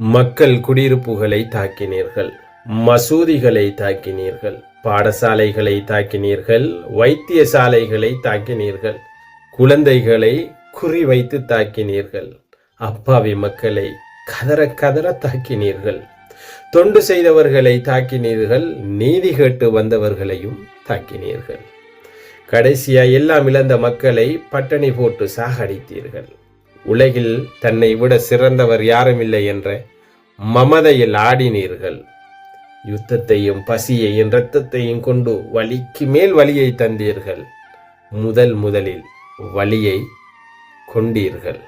மக்கள் குடியிருப்புகளை தாக்கினீர்கள் மசூதிகளை தாக்கினீர்கள் பாடசாலைகளை தாக்கினீர்கள் வைத்தியசாலைகளை தாக்கினீர்கள் குழந்தைகளை குறிவைத்து தாக்கினீர்கள். அப்பாவி மக்களை கதற கதற தாக்கினீர்கள். தொண்டு செய்தவர்களை தாக்கினீர்கள் நீதி கேட்டு வந்தவர்களையும் தாக்கினீர்கள். கடைசியா எல்லாம் இழந்த மக்களை பட்டணி போட்டு சாகடித்தீர்கள். உலகில் தன்னை விட சிறந்தவர் யாரும் இல்லை என்ற மமதையில் ஆடினீர்கள். யுத்தத்தையும் பசியையும் இரத்தத்தையும் கொண்டு வலிக்கு மேல் வலியை தந்தீர்கள். முதல் முதலில் வலியை கொண்டீர்கள்.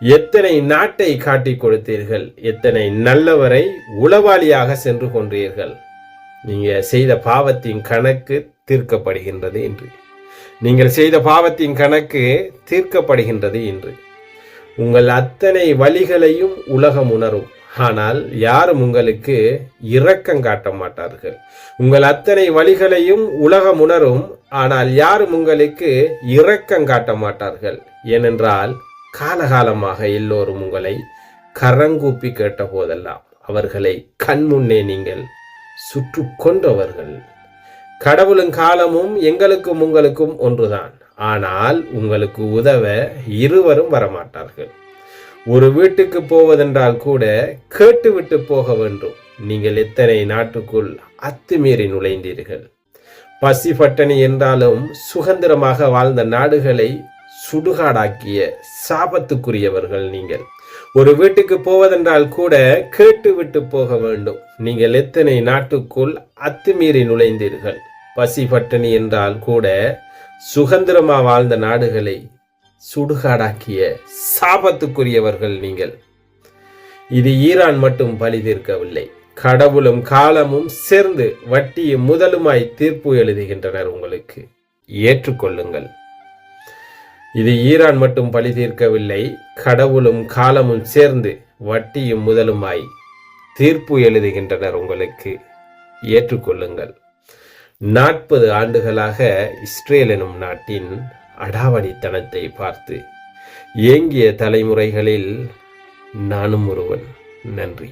எத்தனை நாட்டை காட்டிக் கொடுத்தீர்கள்? எத்தனை நல்லவரை உளவாளியாக சென்று கொன்றீர்கள்? நீங்க செய்த பாவத்தின் கணக்கு தீர்க்கப்படுகின்றது என்று. நீங்கள் செய்த பாவத்தின் கணக்கு தீர்க்கப்படுகின்றது என்று உங்கள் அத்தனை வழிகளையும் உலகம் உணரும். ஆனால் யாரும் உங்களுக்கு இரக்கம் காட்ட மாட்டார்கள். உங்கள் அத்தனை வழிகளையும் உலகம் உணரும். ஆனால் யாரும் உங்களுக்கு இரக்கம் காட்ட மாட்டார்கள். ஏனென்றால் காலகாலமாக எல்லோரும் உங்களை கரங்கூப்பி கேட்ட போதெல்லாம் அவர்களை கண்முன்னே நீங்கள் சுற்று கொண்டவர்கள். கடவுளும் காலமும் எங்களுக்கும் உங்களுக்கும் ஒன்றுதான். ஆனால் உங்களுக்கு உதவ இருவரும் வரமாட்டார்கள். ஒரு வீட்டுக்கு போவதென்றால் கூட கேட்டுவிட்டு போக வேண்டும். நீங்கள் எத்தனை நாட்டுக்குள் அத்துமீறி நுழைந்தீர்கள்? பசி பட்டணி என்றாலும் சுதந்திரமாக வாழ்ந்த நாடுகளை சுடுகாடாக்கிய சாபத்துக்குரியவர்கள் நீங்கள். ஒரு வீட்டுக்கு போவதென்றால் கூட கேட்டு விட்டு போக வேண்டும். நீங்கள் எத்தனை நாட்டுக்குள் அத்துமீறி நுழைந்தீர்கள்? பசி பட்டினி என்றால் கூட சுதந்திரமா வாழ்ந்த நாடுகளை சுடுகாடாக்கிய சாபத்துக்குரியவர்கள் நீங்கள். இது ஈரான் மட்டும் பழி தீர்க்கவில்லை. கடவுளும் காலமும் சேர்ந்து வட்டியும் முதலுமாய் தீர்ப்பு எழுதுகின்றனர் உங்களுக்கு. ஏற்றுக்கொள்ளுங்கள். இது ஈரான் மட்டும் பழி தீர்க்கவில்லை கடவுளும் காலமும் சேர்ந்து வட்டியும் முதலுமாய் தீர்ப்பு எழுதுகின்றனர் உங்களுக்கு. ஏற்றுக்கொள்ளுங்கள். நாற்பது ஆண்டுகளாக இஸ்ரேல் எனும் நாட்டின் அடாவடித்தனத்தை பார்த்து ஏங்கிய தலைமுறைகளில் நானும் ஒருவன். நன்றி.